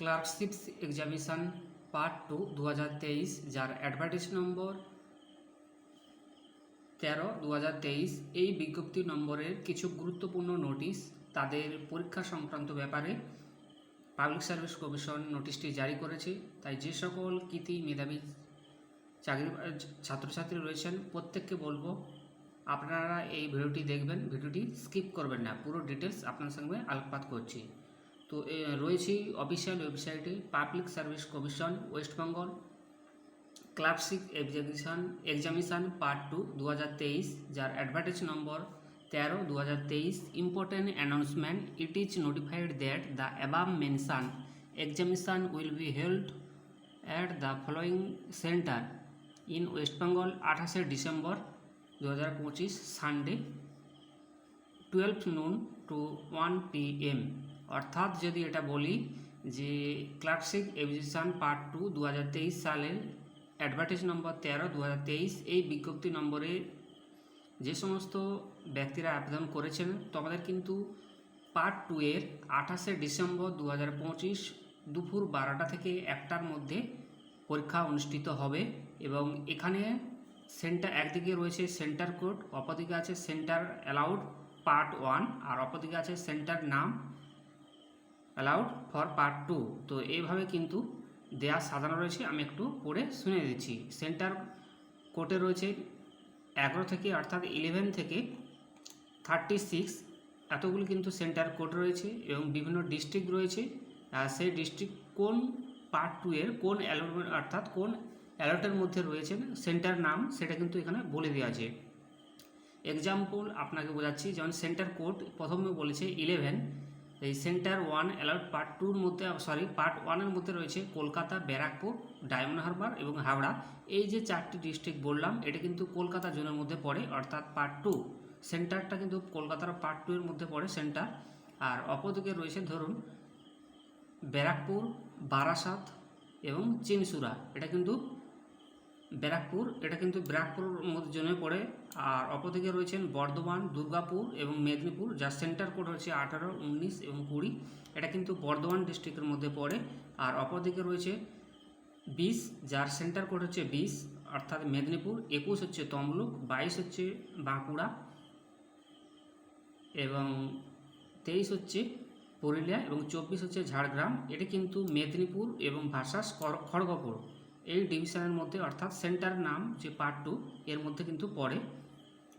ক্লার্কশিপস examination part two দু হাজার তেইশ, যার অ্যাডভার্টাইজ নম্বর তেরো দু হাজার তেইশ। এই বিজ্ঞপ্তি নম্বরের কিছু গুরুত্বপূর্ণ নোটিশ তাদের পরীক্ষা সংক্রান্ত ব্যাপারে পাবলিক সার্ভিস কমিশন নোটিশটি জারি করেছে। তাই যে সকল কৃতি মেধাবী চাকরি ছাত্রছাত্রী রয়েছেন, প্রত্যেককে বলব আপনারা এই ভিডিওটি দেখবেন। ভিডিওটি স্কিপ করবেন না। পুরো ডিটেলস আপনার সঙ্গে আলোকপাত করছি। তো রয়েছি অফিসিয়াল ওয়েবসাইটে public service commission West Bengal clerkship examination examination part two দু হাজার তেইশ, যার অ্যাডভার্টাইজ নম্বর তেরো দু হাজার তেইশ। Important announcement it is notified that the above mention examination will be held at the following centre in West Bengal আঠাশে December দু হাজার পঁচিশ Sunday twelve noon to one P M অর্থাৎ যদি এটা বলি যে ক্লার্কশিপ এভিয়েশন পার্ট টু দু হাজার তেইশ সালের অ্যাডভার্টাইজ নম্বর তেরো দু এই বিজ্ঞপ্তি নম্বরে যে সমস্ত ব্যক্তিরা আবেদন করেছেন তোমাদের কিন্তু পার্ট টু এর আঠাশে ডিসেম্বর দু হাজার পঁচিশ দুপুর বারোটা থেকে একটার মধ্যে পরীক্ষা অনুষ্ঠিত হবে এবং এখানে সেন্টার একদিকে রয়েছে সেন্টার কোড, অপরদিকে আছে সেন্টার অ্যালাউড পার্ট ওয়ান আর অপরদিকে আছে সেন্টার নাম। অ্যালাউড ফর পার্ট টু তো এইভাবে কিন্তু দেয়া সাজানো রয়েছে, আমি একটু পড়ে শুনে দিচ্ছি। সেন্টার কোর্টে রয়েছে এগারো থেকে, অর্থাৎ ইলেভেন থেকে থার্টি সিক্স এতগুলো কিন্তু সেন্টার কোড রয়েছে এবং বিভিন্ন ডিস্ট্রিক্ট রয়েছে। সেই ডিস্ট্রিক্ট কোন পার্ট টু এর, কোন অ্যালটমেন্ট অর্থাৎ কোন অ্যালটের মধ্যে রয়েছেন সেন্টার নাম সেটা কিন্তু এখানে বলে দেওয়া আছে। এক্সাম্পল আপনাকে বোঝাচ্ছি, যেমন সেন্টার কোড প্রথমে বলেছে ইলেভেন এই সেন্টার ওয়ান অ্যালাউড পার্ট টুর মধ্যে, সরি, পার্ট ওয়ানের মধ্যে রয়েছে কলকাতা, ব্যারাকপুর, ডায়মন্ড হারবার এবং হাওড়া। এই যে চারটি ডিস্ট্রিক্ট বললাম, এটা কিন্তু কলকাতা জোনের মধ্যে পড়ে, অর্থাৎ পার্ট টু। সেন্টারটা কিন্তু কলকাতার পার্ট টু এর মধ্যে পড়ে সেন্টার। আর অপরদিকে রয়েছে ধরুন, ব্যারাকপুর, বারাসাত এবং চিনসুরা। এটা কিন্তু ব্যারাকপুর, এটা কিন্তু ব্যারাকপুর মধ্যে জন্য পড়ে। আর অপরদিকে রয়েছেন বর্ধমান, দুর্গাপুর এবং মেদিনীপুর। যার সেন্টার কোড হচ্ছে আঠারো, উনিশ এবং কুড়ি। এটা কিন্তু বর্ধমান ডিস্ট্রিক্টের মধ্যে পড়ে। আর অপরদিকে রয়েছে বিশ, যার সেন্টার কোড হচ্ছে বিশ, অর্থাৎ মেদিনীপুর। একুশ হচ্ছে তমলুক, বাইশ হচ্ছে বাঁকুড়া এবং তেইশ হচ্ছে পুরুলিয়া এবং চব্বিশ হচ্ছে ঝাড়গ্রাম। এটি কিন্তু মেদিনীপুর এবং কর- খড়গপুর। এই ডিভিশনের মধ্যে, অর্থাৎ সেন্টার নাম যে পার্ট টু এর মধ্যে কিন্তু পড়ে।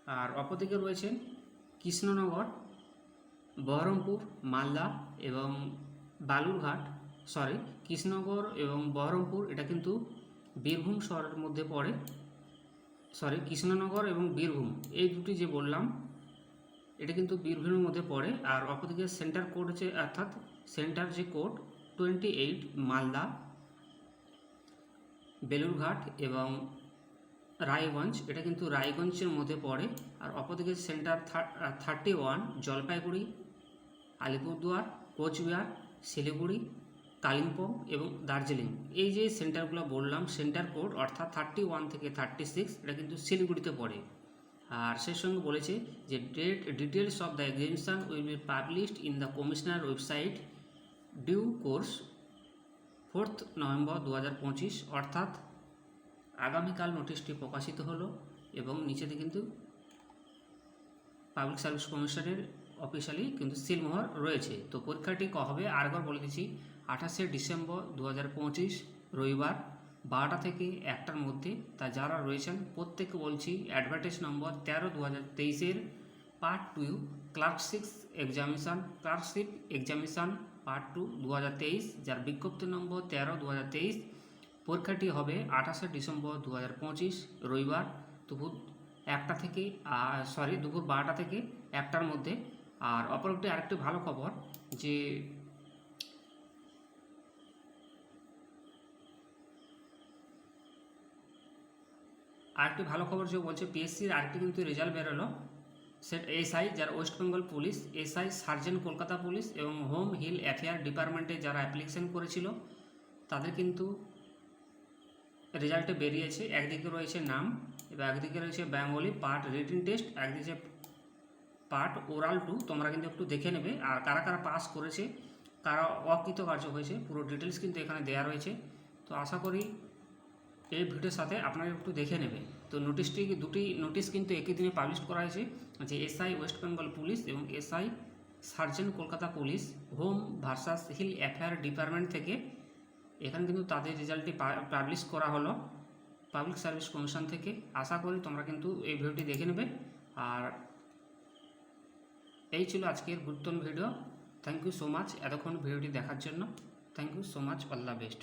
আর অপরদিকে রয়েছে কৃষ্ণনগর, বহরমপুর, মালদা এবং বালুরঘাট। সরি কৃষ্ণনগর এবং বহরমপুর, এটা কিন্তু বীরভূম শহরের মধ্যে পড়ে। সরি কৃষ্ণনগর এবং বীরভূম, এই দুটি যে বললাম, এটা কিন্তু বীরভূমের মধ্যে পড়ে। আর অপরদিকে সেন্টার কোড হচ্ছে, অর্থাৎ সেন্টার যে code twenty eight Malda Balurghat এবং রায়গঞ্জ, এটা কিন্তু রায়গঞ্জের মধ্যে পড়ে। আর অপরদিকে centre thirty one Jalpaiguri, Alipurduar, Cooch Behar, Siliguri, Kalimpong এবং দার্জিলিং। এই যে সেন্টারগুলো বললাম, সেন্টার কোড অর্থাৎ থার্টি ওয়ান থেকে থার্টি সিক্স এটা কিন্তু শিলিগুড়িতে পড়ে। আর সেই সঙ্গে বলেছে যে date details of the examination will be published in the commissioner website due course fourth November দু হাজার পঁচিশ, অর্থাৎ আগামীকাল নোটিশটি প্রকাশিত হলো এবং নিচেতে কিন্তু পাবলিক সার্ভিস কমিশনের অফিসিয়ালি কিন্তু সিলমোহর রয়েছে। তো পরীক্ষাটি ক হবে? আরেকবার বলে দিচ্ছি, আঠাশে ডিসেম্বর দু হাজার পঁচিশ, রবিবার বারোটা থেকে একটার মধ্যে। তা যারা রয়েছেন, প্রত্যেককে বলছি অ্যাডভার্টাইজ নম্বর তেরো দু হাজার তেইশের part two clerkship examination clerkship examination part two দু হাজার তেইশ, যার বিজ্ঞপ্তি নম্বর তেরো দু পরীক্ষাটি হবে আঠাশে ডিসেম্বর দু হাজার পঁচিশ, রবিবার দুপুর একটা থেকে সরি, দুপুর বারোটা থেকে একটার মধ্যে। আর অপর একটি আরেকটি ভালো খবর যে আরেকটি ভালো খবর যে বলছে পিএসসির আরেকটি কিন্তু রেজাল্ট বেরোলো। এসআই, যারা West Bengal police, S I, sergeant Kolkata police এবং হোম হিল অ্যাফেয়ার ডিপার্টমেন্টে যারা অ্যাপ্লিকেশন করেছিল, তাদের কিন্তু রেজাল্টে বেরিয়েছে। একদিকে রয়েছে নাম এবং একদিকে রয়েছে বেঙ্গলি, পার্ট রিটিন টেস্ট, একদিকে পার্ট ওরাল টু। তোমরা কিন্তু একটু দেখে নেবে আর কারা কারা পাস করেছে, কারা অকৃতকার্য হয়েছে, পুরো ডিটেলস কিন্তু এখানে দেওয়া রয়েছে। তো আশা করি এই ভিডিওর সাথে আপনারা একটু দেখে নেবে। তো নোটিশটি দুটি নোটিশ কিন্তু একই দিনে পাবলিশ করা হয়েছে, যে S I West Bengal police এবং S I sergeant Kolkata police home versus hill affair department থেকে এখানে কিন্তু তাদের রেজাল্টটি পাবলিশ করা হলো পাবলিক সার্ভিস কমিশন থেকে। আশা করি তোমরা কিন্তু এই ভিডিওটি দেখে নেবে। আর এই ছিল আজকের গুরুত্বপূর্ণ video. Thank you so much এতক্ষণ ভিডিওটি দেখার জন্য। Thank you so much all best